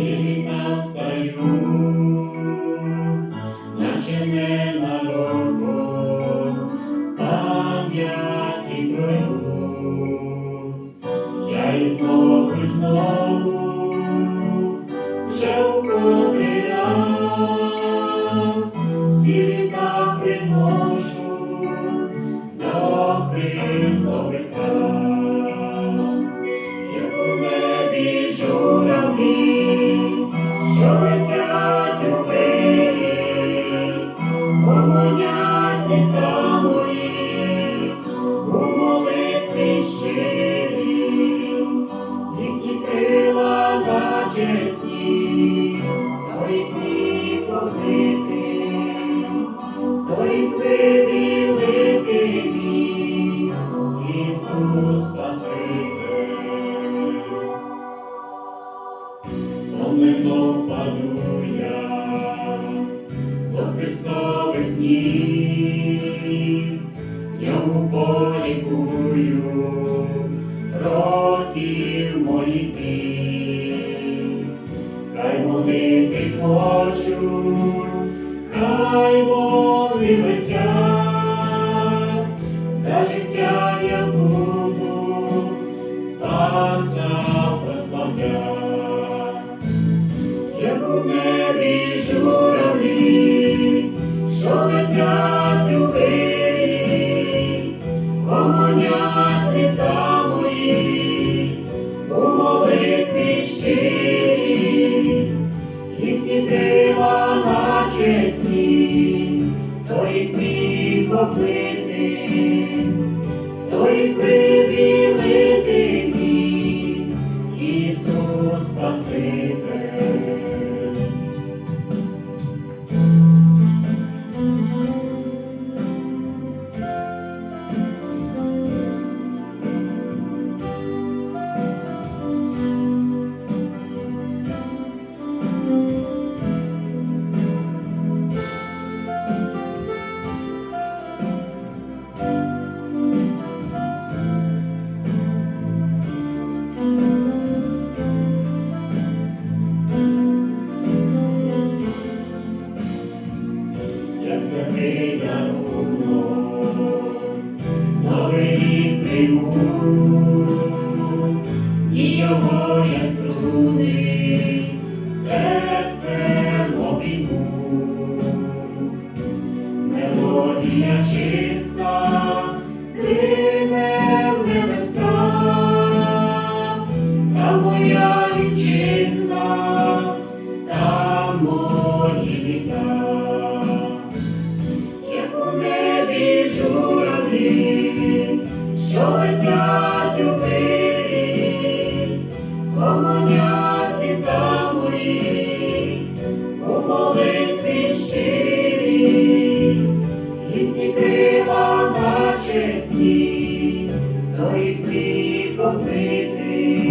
сина встаю, наче не на року, там я ті пройду, я і знову і знову, вже у котрий раз всі приношу до Христових. Книг побити, то й мій, Ісус Спаситель. Сломлено впаду я Христових ніг, в ньому полікую років моїх хай за життя я буду спаса прославляти. Як у небі журавлі, що летять у гомонять літа мої, у молитві попити, той вибілити мій, Ісус Спаситель. Прийму, і його я струни, серце обійму. Мелодія чиста, зрине в небеса, та моя вітчизна, там мої літа. with thee.